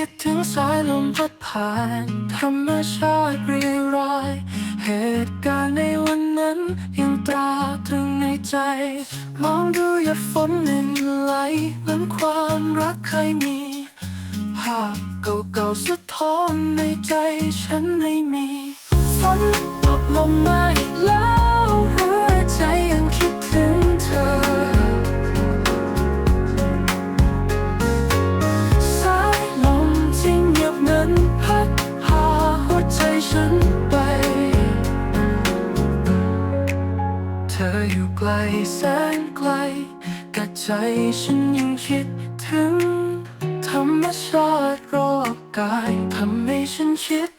คิดถึงสายลมพัดผ่าน ธรรมชาติเรียราย เหตุการณ์ในวันนั้นยังตราตรึงในใจ มองดูหยดฝนลินไหลเหมือนความรักเคยมี ภาพเก่าๆสะท้อนในใจฉันไม่มีฝนตกลงมาอีกแล้ว แสนไกลแต่ใจฉันยังคิดถึง ธรรมชาติรอบกายทำให้ฉันคิด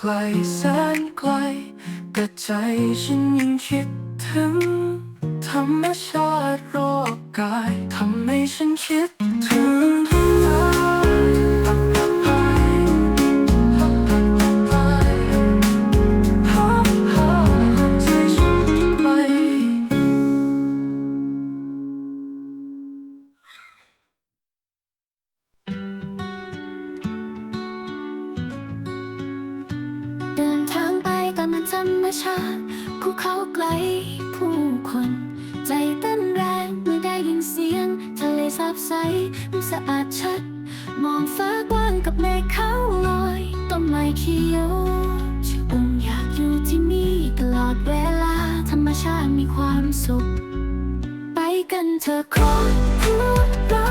ไกลแสนไกล แต่ใจฉันยังคิดถึง ธรรมชาติรอบกายทำให้ฉันคิดถึง ภูเขาไกล ผู้คน ใจเต้นแรงเมื่อได้ยินเสียง ทะเลสาบใสสะอาดชัด มองฟ้ากว้างกับเมฆขาลอยต้นไม้เขียวชื่อองอยากอยู่ที่นี่ตลอดเวลา ธรรมชาติมีความสุข ไปกันเถอะครอบครัวเรา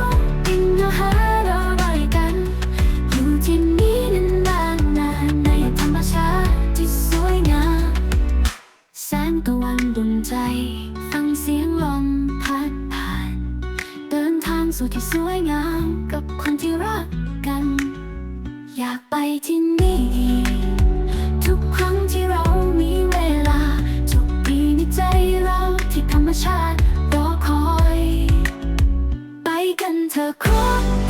กินอาหารอร่ สู่ที่สวยงามกับคนที่รักกัน อยากไปที่นี่ทุกครั้งที่เรามีเวลาจบปีในใจเราที่ธรรมชาติรอคอย ไปกันเถอะครอบ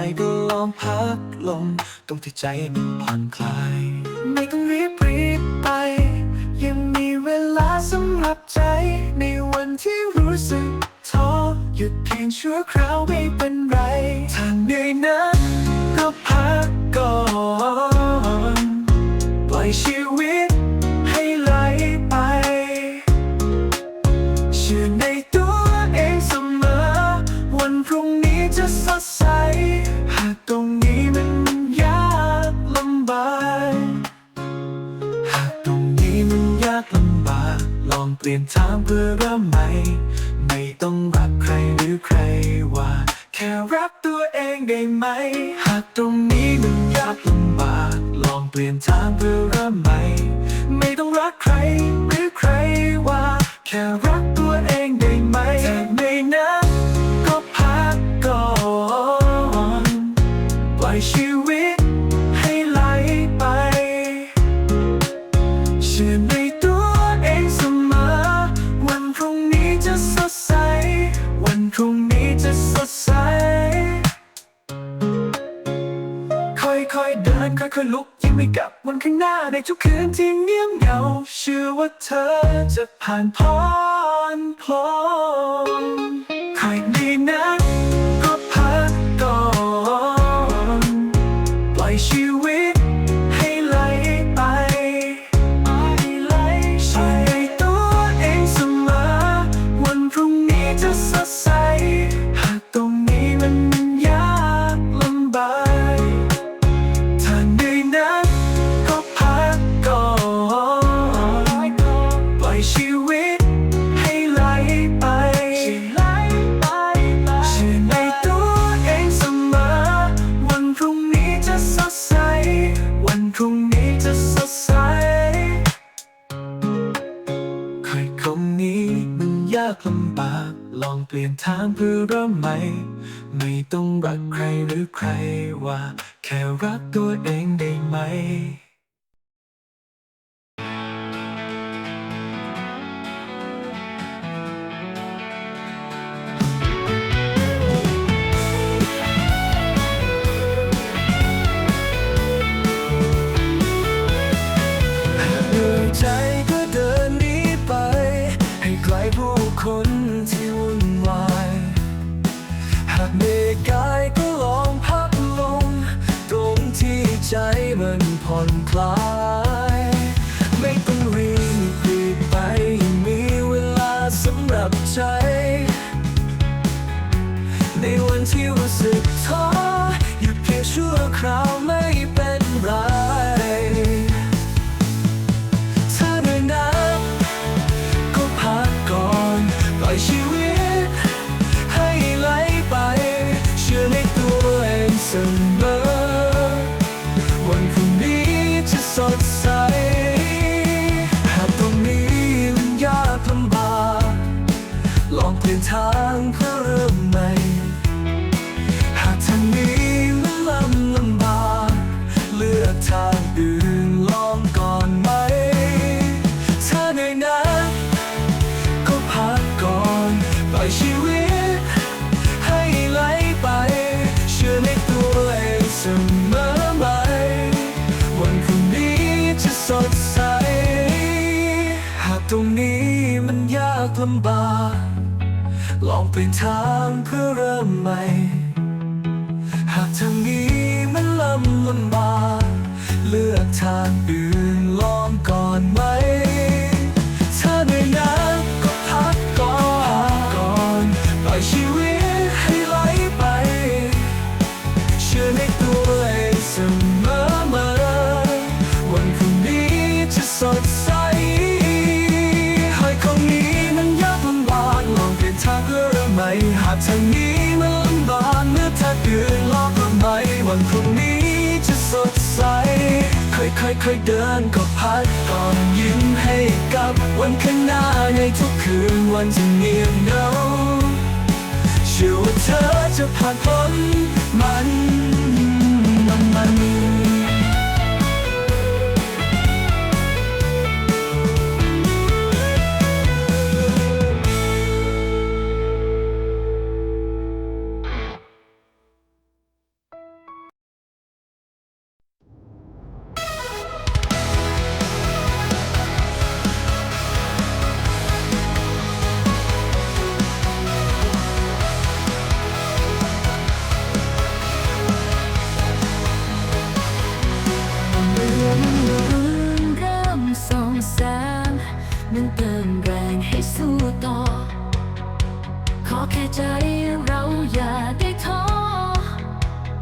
ายก็ลองพักลมตรงที่ใจมันผ่อนคลาย ไม่ต้องรีบรีบไป ยังมีเวลาสำหรับใจ ในวันที่รู้สึกท้อหยุดเพียงชั่วคราวไม่เป็นไรถ้าเหนื่อยนะก็พักก่อนปล่อยชี เปลี่ยนทางเพื่อเริ่มใหม่ ไม่ต้องรับใครหรือใครว่า แค่รับตัวเองได้ไหม หากตรงนี้มันยากลำบาก ลองเปลี่ยนทาง อยลุกยังไม่กลับวันข้างหน้าในทุกคืนที่เงียบเหงาเชื่อว่าเธอจะผ่านพ้นพลงคอยในนั้น ก ลองเปลี่ยนทางเพื่อเริ่มใหม่ ไม่ต้องรักใครหรือใครว่า แค่รักตัวเองได้ไหม องเป็นทางเพื่อเริ่มใหม่ หากทางนี้มันลำลนมาเลือกทางอื่น เคยเดินก็พัดก่อนยิ้มให้กับวันข้างหน้าในทุกคืนวันที่เงียบเหงาเชื่อว่าเธอจะผ่านพ้นมัน นั้นเติมแรงให้สู้ต่อ ขอแค่ใจเราอย่าได้ท้อ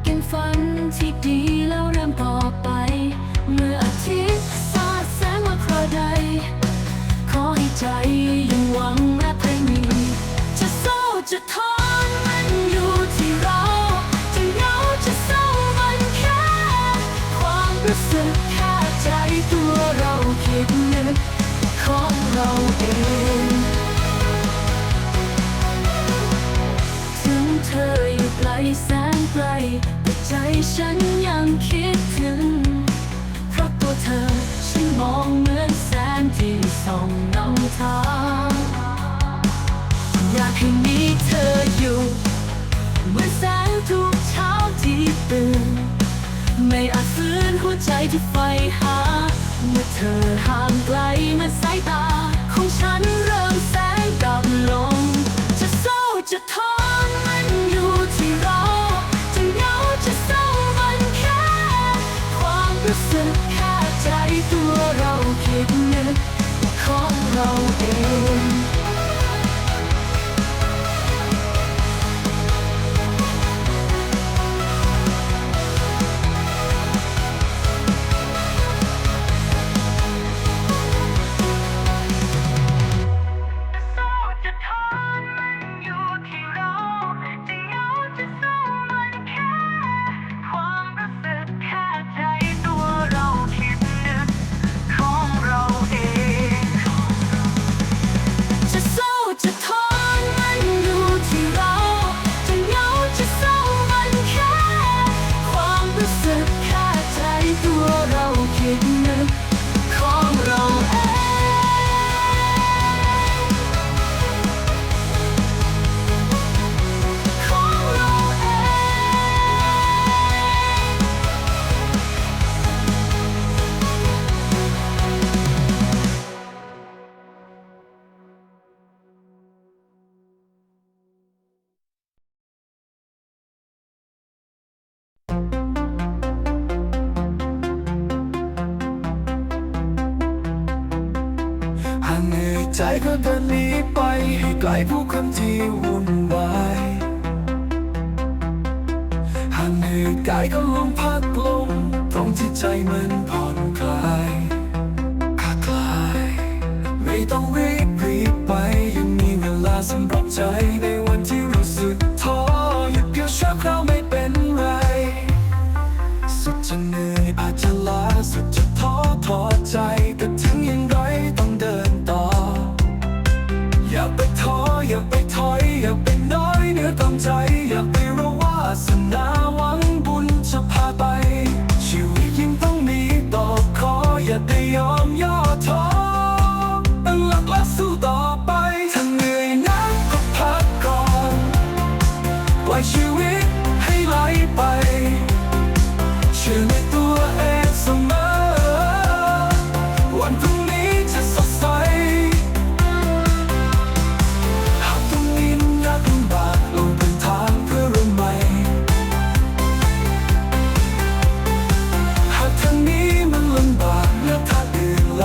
กินฝันที่ดีแล้วเริ่มต่อไป เมื่ออาทิตย์สาดแสงว่าใครใด ขอให้ใจยังหวังและเพลมีจะสู้จะท้อรู้สึก ที่ไฟหา เมื่อเธอห่างไกลเมื่อสายตา ของฉันเริ่มแสงดำลง จะเศร้จะท้อ ก็เดินหนีไป ให้ไกลผู้คนที่วุ่นวายห่างเหนื่อกายก็ลมพัดลมตรงที่ใจมันผ่อนคลายคคลาย ไม่ต้องรีบรีบไป ยังมีเวลาสำหรับใจใน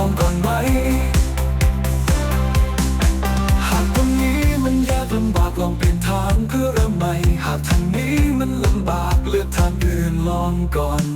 องก่อนไหม หากตรงนี้มันยากลำบากลองเปลี่ยนทางเพื่อเริ่มใหม่ หากทางนี้มันลำบากเลือกทางอื่นลองก่อน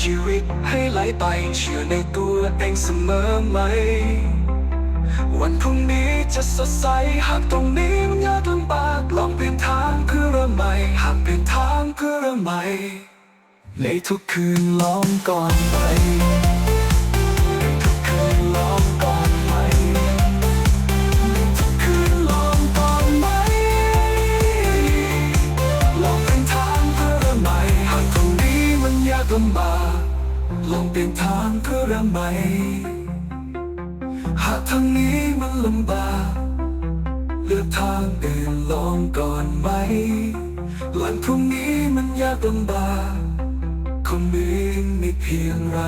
ชีวิตให้ไหลไปเชื่อในตัวเองเสมอไหม วันพรุ่งนี้จะสดใสหากตรงนี้มันยากลำบากลองเปลี่ยนทางเพื่อเริ่มใหม่หากเปลี่ยนทางเพื่อเริ่มใหม่ในทุกคืนลองก่อนไป รื่อไหม หากทางนี้มันลำบากเลือกทางอื่นลองก่อนไหม วันพรุ่งนี้มันยากลำบากคงมีไม่เพียงไร